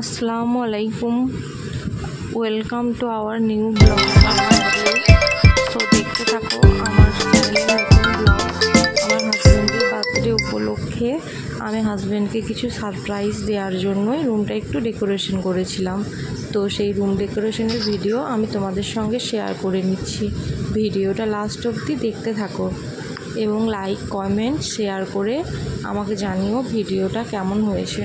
আসসালামু আলাইকুম welcome to our new blog তো দেখতে থাকো, আমার চ্যানেলে নতুন ব্লগ আমার হাজব্যান্ডের বার্থডে উপলক্ষে আমি হাজব্যান্ডকে কিছু সারপ্রাইজ দেওয়ার জন্যই রুমটা একটু ডেকোরেশন করেছিলাম। তো সেই রুম ডেকোরেশনের ভিডিও আমি তোমাদের সঙ্গে শেয়ার করে নিচ্ছি। ভিডিওটা লাস্ট অবধি দেখতে থাকো এবং লাইক কমেন্ট শেয়ার করে আমাকে জানিও ভিডিওটা কেমন হয়েছে।